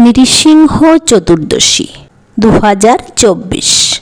নৃসিংহ চতুর্দশী দু হাজার চব্বিশ।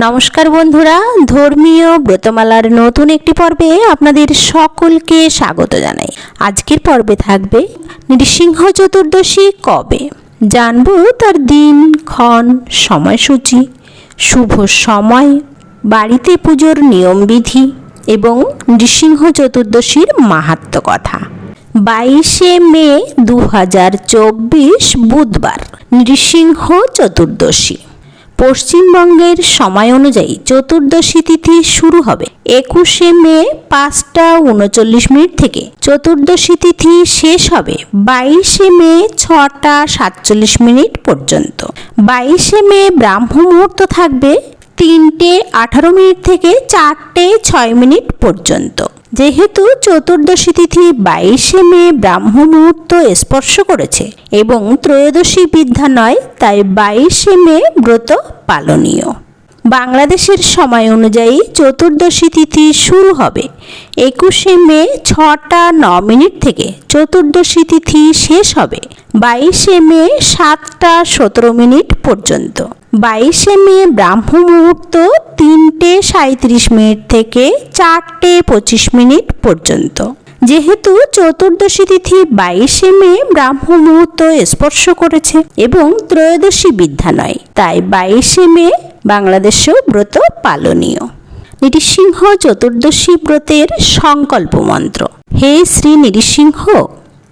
নমস্কার বন্ধুরা, ধর্মীয় ব্রতমালার নতুন একটি পর্বে আপনাদের সকলকে স্বাগত জানাই। আজকের পর্বে থাকবে নৃসিংহ চতুর্দশী কবে? জানব তার দিন, ক্ষণ, সময়সূচি, শুভ সময়, বাড়িতে পুজোর নিয়মবিধি এবং নৃসিংহ চতুর্দশীর মাহাত্ম্য কথা। বাইশে মে দু হাজার চব্বিশ বুধবার, নৃসিংহ চতুর্দশী। পশ্চিমবঙ্গের সময় অনুযায়ী চতুর্দশী তিথি শুরু হবে একুশে মে পাঁচটা উনচল্লিশ মিনিট থেকে। চতুর্দশী তিথি শেষ হবে বাইশে মে ছটা সাতচল্লিশ মিনিট পর্যন্ত। বাইশে মে ব্রাহ্ম মুহূর্ত থাকবে তিনটে আঠারো মিনিট থেকে চারটে ছয় মিনিট পর্যন্ত। যেহেতু চতুর্দশী তিথি বাইশে মে ব্রাহ্ম মুহূর্ত স্পর্শ করেছে এবং ত্রয়োদশী বিদ্যা নয়, তাই বাইশে মে ব্রত পালনীয়। বাংলাদেশের সময় অনুযায়ী চতুর্দশী তিথি শুরু হবে। একুশে মে ছটা ন মিনিট থেকে চতুর্দশী তিথি শেষ হবে। বাইশে মে সাতটা সতেরো মিনিট পর্যন্ত। বাইশে মে ব্রাহ্ম মুহূর্ত তিনটে সাঁত্রিশ মিনিট থেকে চারটে পঁচিশ মিনিট পর্যন্ত। যেহেতু চতুর্দশী তিথি বাইশে মে ব্রাহ্ম মুহূর্ত স্পর্শ করেছে এবং ত্রয়োদশী বিদ্যা নয়, তাই বাইশে মে বাংলাদেশেও ব্রত পালনীয়। নৃসিংহ চতুর্দশী ব্রতের সংকল্প মন্ত্র হে শ্রী নৃসিংহ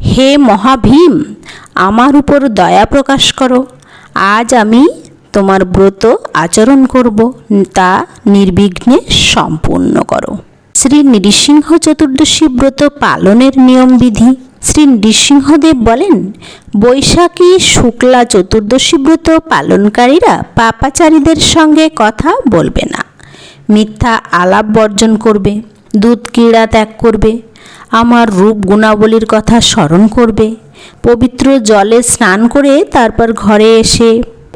হে মহাভীম, আমার উপর দয়া প্রকাশ করো। আজ আমি তোমার ব্রত আচরণ করব, তা নির্বিঘ্নে সম্পূর্ণ করো। শ্রী নৃসিংহ চতুর্দশী ব্রত পালনের নিয়মবিধি শ্রী নৃসিংহদেব বলেন, বৈশাখী শুক্লা চতুর্দশী ব্রত পালনকারীরা পাপাচারীদের সঙ্গে কথা বলবে না। মিথ্যা আলাপ বর্জন করবে, দুধ ক্রীড়া ত্যাগ করবে, আমার রূপ গুণাবলীর কথা স্মরণ করবে, পবিত্র জলে স্নান করে তারপর ঘরে এসে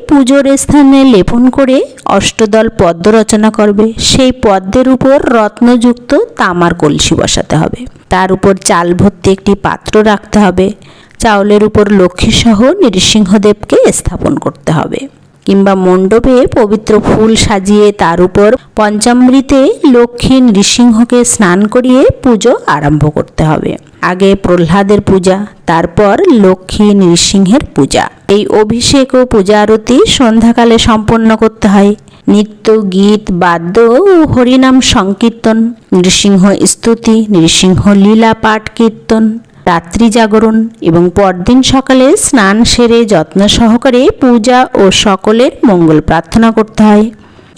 পুজোর স্থানে লেপন করে অষ্টদল পদ্ম রচনা করবে। সেই পদ্মের উপর রত্নযুক্ত তামার কলসি বসাতে হবে। তার উপর চাল ভর্তি একটি পাত্র রাখতে হবে। চাউলের উপর লক্ষ্মীসহ নৃসিংহদেবকে স্থাপন করতে হবে। কিংবা মণ্ডপে পবিত্র ফুল সাজিয়ে তার উপর পঞ্চামৃতে লক্ষ্মী নৃসিংহকে স্নান করিয়ে পুজো আরম্ভ করতে হবে। আগে প্রহ্লাদের পূজা, তারপর লক্ষ্মী নৃসিংহের পূজা। এই অভিষেক ও পূজা আরতি সন্ধ্যাকালে সম্পন্ন করতে হয়। নিত্য, গীত, বাদ্য ও হরিনাম সংকীর্তন, নৃসিংহ স্তুতি, নৃসিংহ লীলা পাঠ কীর্তন, রাত্রি জাগরণ এবং পরদিন সকালে স্নান সেরে যত্ন সহকারে পূজা ও সকলের মঙ্গল প্রার্থনা করতে হয়।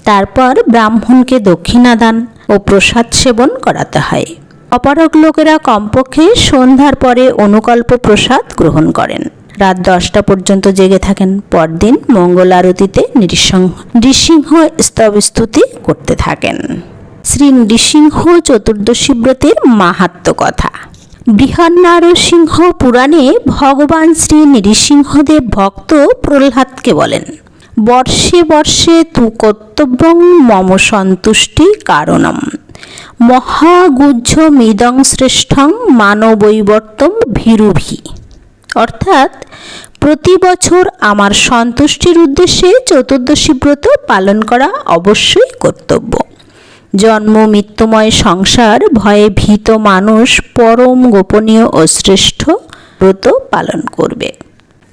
তারপর ব্রাহ্মণকে দক্ষিণাদান ও প্রসাদ সেবন করাতে হয়। অপারক লোকেরা কমপক্ষে সন্ধ্যার পরে অনুকল্প প্রসাদ গ্রহণ করেন। রাত দশটা পর্যন্ত জেগে থাকেন। পরদিন মঙ্গল আরতিতে নৃসিংহ নৃসিংহ স্তবস্তুতি করতে থাকেন। শ্রী নৃসিংহ চতুর্দশী ব্রতের মাহাত্ম কথা। বৃহন্নারসিংহ পুরাণে ভগবান শ্রী নৃসিংহদেব ভক্ত প্রহ্লাদকে বলেন, বর্ষে বর্ষে তু কর্তব্যং মম সন্তুষ্টি কারণম। মহাগুজ্জ মিদং শ্রেষ্ঠং মানবৈবর্তম ভীরুভি। অর্থাৎ, প্রতি বছর আমার সন্তুষ্টির উদ্দেশ্যে চতুর্দশী ব্রত পালন করা অবশ্যই কর্তব্য। জন্ম, মৃত্যুময় সংসার, ভয়ে ভীত মানুষ, পরম গোপনীয় ও শ্রেষ্ঠ ব্রত পালন করবে।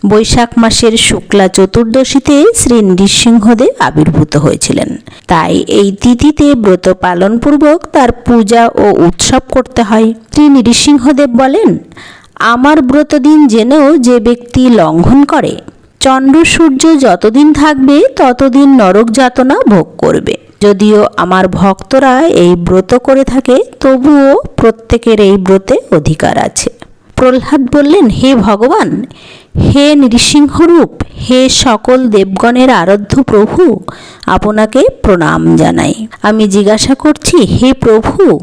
বৈশাখ মাসের শুক্লা চতুর্দশীতে শ্রী নৃসিংহদেব আবির্ভূত হয়েছিলেন। তাই এই তিথিতে ব্রত পালনপূর্বক তার পূজা ও উৎসব করতে হয়। শ্রী নৃসিংহদেব বলেন, আমার ব্রতদিন জেনেও যে ব্যক্তি লঙ্ঘন করে, চন্দ্র সূর্য যতদিন থাকবে, ততদিন নরক যাতনা ভোগ করবে। যদিও আমার ভক্তরা এই ব্রত করে থাকে, তবুও প্রত্যেকের এই ব্রতে অধিকার আছে। প্রহ্লাদ বললেন, হে ভগবান, হে নৃসিংহরূপ, হে সকল দেবগণের আরাধ্য প্রভু, আপনাকে প্রণাম জানাই। আমি জিজ্ঞাসা করছি, হে প্রভু,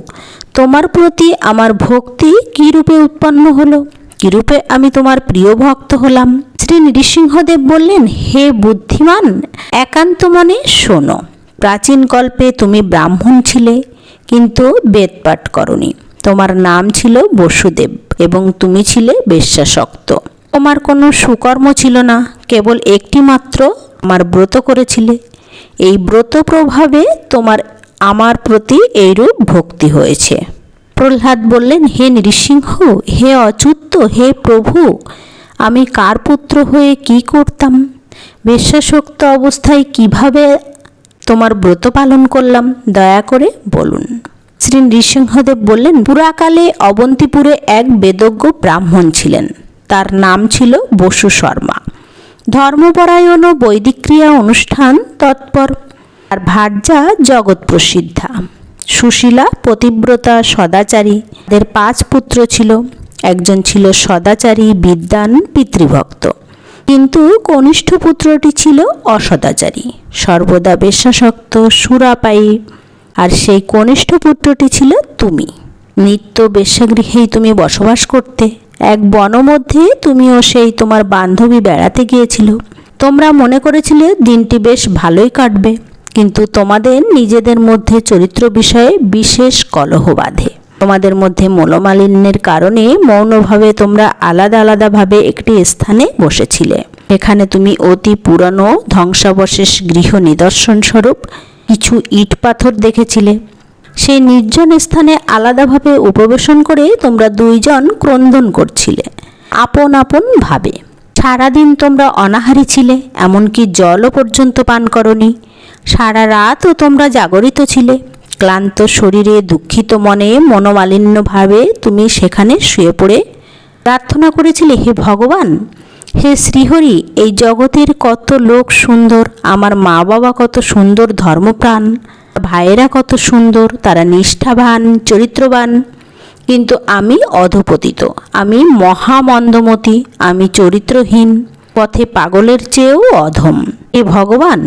তোমার প্রতি আমার ভক্তি কী রূপে উৎপন্ন হলো? কীরূপে আমি তোমার প্রিয় ভক্ত হলাম? শ্রী নৃসিংহদেব বললেন, হে বুদ্ধিমান, একান্ত মনে শোনো। প্রাচীন কল্পে তুমি ব্রাহ্মণ ছিলে, কিন্তু বেদ পাঠ করনি। তোমার নাম ছিল বসুদেব এবং তুমি ছিলে বেশ্যাসক্ত। তোমার কোনো সুকর্ম ছিল না, কেবল একটি মাত্র আমার ব্রত করেছিলে। এই ব্রত প্রভাবে তোমার আমার প্রতি এইরূপ ভক্তি হয়েছে। প্রহ্লাদ বললেন, হে নৃসিংহ, হে অচ্যুত, হে প্রভু, আমি কার পুত্র হয়ে কি করতাম? বেশ্যাসক্ত অবস্থায় কীভাবে তোমার ব্রত পালন করলাম? দয়া করে বলুন। শ্রী নৃসিংহদেব বললেন, পুরাকালে অবন্তিপুরে এক বেদজ্ঞ ব্রাহ্মণ ছিলেন। তার নাম ছিল বসু শর্মা। ধর্মপরায়ণ ও বৈদিক ক্রিয়া অনুষ্ঠান তৎপর। আর ভার্যা জগৎ প্রসিদ্ধা সুশীলা পতিব্রতা সদাচারী। এদের পাঁচ পুত্র ছিল। একজন ছিল সদাচারী বিদ্যান পিতৃভক্ত। কিন্তু কনিষ্ঠ পুত্রটি ছিল অসদাচারী। সর্বদা বেশ্যাসক্ত সুরাপায়ী। আর সেই কনিষ্ঠ পুত্রটি ছিল তুমি। নিত্য বেশ্যাগৃহেই তুমি বসবাস করতে। এক বন মধ্যে তুমিও সেই তোমার বান্ধবী বেড়াতে গিয়েছিল। তোমরা মনে করেছিলে দিনটি বেশ ভালোই কাটবে, কিন্তু তোমাদের নিজেদের মধ্যে চরিত্র বিষয়ে বিশেষ কলহ বাঁধে। তোমাদের মধ্যে মনোমালিন্যের কারণে মৌনভাবে তোমরা আলাদা আলাদাভাবে একটি স্থানে বসেছিলে। এখানে তুমি অতি পুরনো ধ্বংসাবশেষ গৃহ নিদর্শন স্বরূপ কিছু ইট পাথর দেখেছিলে। সেই নির্জন স্থানে আলাদাভাবে উপবেশন করে তোমরা দুইজন ক্রন্দন করছিলে। আপন আপন ভাবে। সারাদিন তোমরা অনাহারী ছিলে, এমনকি জলও পর্যন্ত পান করনি। সারা রাতও তোমরা জাগরিত ছিলে। ক্লান্ত শরীরে, দুঃখিত মনে, মনোমালিন্যভাবে তুমি সেখানে শুয়ে পড়ে প্রার্থনা করেছিলে, হে ভগবান! হে শ্রীহরি, এই জগতের কত লোক সুন্দর, আমার মা বাবা কত সুন্দর ধর্মপ্রাণ, ভাইয়েরা কত সুন্দর, তারা নিষ্ঠাবান, চরিত্রবান। কিন্তু আমি অধপতিত, আমি মহামন্দমতি, আমি চরিত্রহীন, পথে পাগলের চেয়েও অধম। এ ভগবান,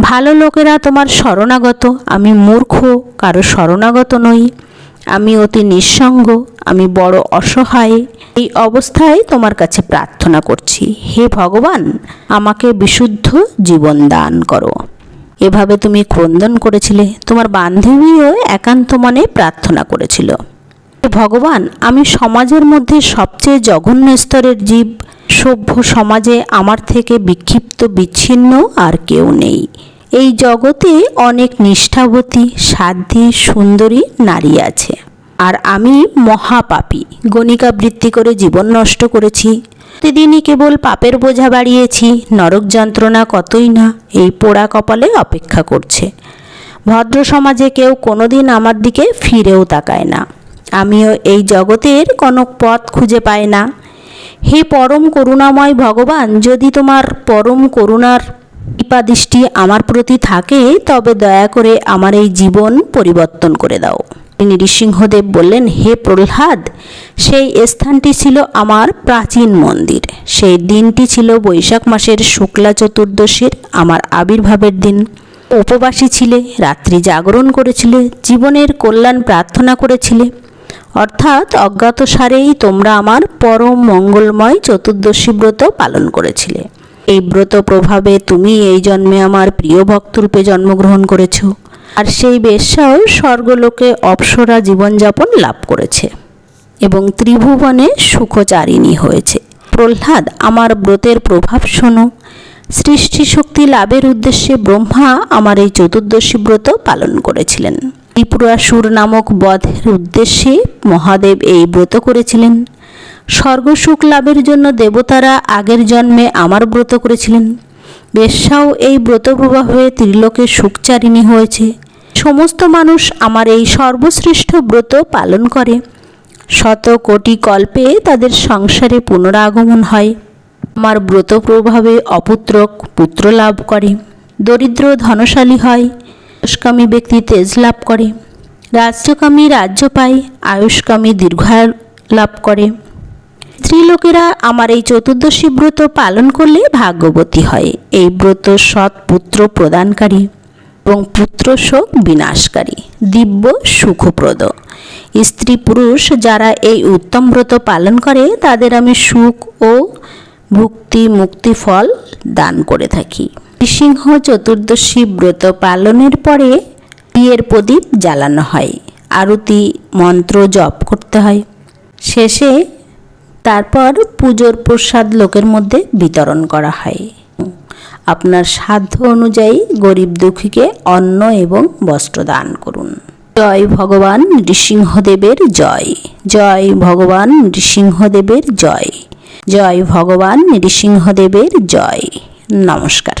ভালো লোকেরা তোমার শরণাগত, আমি মূর্খ, কারও শরণাগত নই। আমি অতি নিঃসঙ্গ, আমি বড় অসহায়। এই অবস্থায় তোমার কাছে প্রার্থনা করছি, হে ভগবান, আমাকে বিশুদ্ধ জীবন দান করো। এভাবে তুমি ক্রন্দন করেছিলে, তোমার বান্ধবীও একান্ত মনে প্রার্থনা করেছিল। ভগবান, আমি সমাজের মধ্যে সবচেয়ে জঘন্য স্তরের জীব, সভ্য সমাজে আমার থেকে বিক্ষিপ্ত, বিচ্ছিন্ন আর কেউ নেই। এই জগতে অনেক নিষ্ঠাবতী, সাধ্যী, সুন্দরী নারী আছে। আর আমি মহাপাপী। গণিকাবৃত্তি করে জীবন নষ্ট করেছি। প্রতিদিনই কেবল পাপের বোঝা বাড়িয়েছি। নরক যন্ত্রণা কতই না এই পোড়া কপালে অপেক্ষা করছে। ভদ্র সমাজে কেউ কোনোদিন আমার দিকে ফিরেও তাকায় না। আমিও এই জগতের কোনো পথ খুঁজে পাই না। হে পরম করুণাময় ভগবান, যদি তোমার পরম করুণার কৃপাদৃষ্টি আমার প্রতি থাকে, তবে দয়া করে আমার এই জীবন পরিবর্তন করে দাও। তিনি নৃসিংহদেব বললেন, হে প্রহ্লাদ, সেই স্থানটি ছিল আমার প্রাচীন মন্দির। সেই দিনটি ছিল বৈশাখ মাসের শুক্লা চতুর্দশীর আমার আবির্ভাবের দিন। উপবাসী ছিলে, রাত্রি জাগরণ করেছিলে, জীবনের কল্যাণ প্রার্থনা করেছিলে। অর্থাৎ অজ্ঞাতসারেই তোমরা আমার পরম মঙ্গলময় চতুর্দশী ব্রত পালন করেছিলে। এই ব্রত প্রভাবে তুমি এই জন্মে আমার প্রিয় ভক্তরূপে জন্মগ্রহণ করেছ। আর সেই বেশ্যাও স্বর্গলোকে অপ্সরা জীবনযাপন লাভ করেছে এবং ত্রিভুবনে সুখচারিণী হয়েছে। প্রহ্লাদ, আমার ব্রতের প্রভাব শোনো। সৃষ্টি শক্তি লাভের উদ্দেশ্যে ব্রহ্মা আমার এই চতুর্দশী ব্রত পালন করেছিলেন। ত্রিপুরাসুর নামক বধের উদ্দেশ্যে মহাদেব এই ব্রত করেছিলেন। স্বর্গসুখ লাভের জন্য দেবতারা আগের জন্মে আমার ব্রত করেছিলেন। বেশ্যাও এই ব্রত প্রভাবে ত্রিলোকে সুখচারিণী হয়েছে। সমস্ত মানুষ আমার এই সর্বশ্রেষ্ঠ ব্রত পালন করে। শত কোটি কল্পে তাদের সংসারে পুনরাগমন হয়। আমার ব্রত প্রভাবে অপুত্রক পুত্র লাভ করে। দরিদ্র ধনশালী হয়। আয়ুষ্কামী ব্যক্তি তেজ লাভ করে। রাজ্যকামী রাজ্য পায়। আয়ুষ্কামী দীর্ঘায়ু লাভ করে। স্ত্রীলোকেরা আমার এই চতুর্দশী ব্রত পালন করলে ভাগ্যবতী হয়। এই ব্রত সৎ পুত্র প্রদানকারী এবং পুত্র শোক বিনাশকারী, দিব্য সুখপ্রদ। স্ত্রী পুরুষ যারা এই উত্তম ব্রত পালন করে, তাদের আমি সুখ ও ভুক্তি মুক্তি ফল দান করে থাকি। সিংহ চতুর্দশী ব্রত পালনের পরে বিয়ের প্রদীপ জ্বালানো হয়। আরতি মন্ত্র জপ করতে হয়। শেষে তারপর পুজোর প্রসাদ লোকের মধ্যে বিতরণ করা হয়। আপনার সাধ্য অনুযায়ী গরিব দুঃখীকে অন্ন এবং বস্ত্র দান করুন। জয় ভগবান নৃসিংহদেবের জয়। জয় ভগবান নৃসিংহদেবের জয়। জয় ভগবান নৃসিংহদেবের জয়। নমস্কার।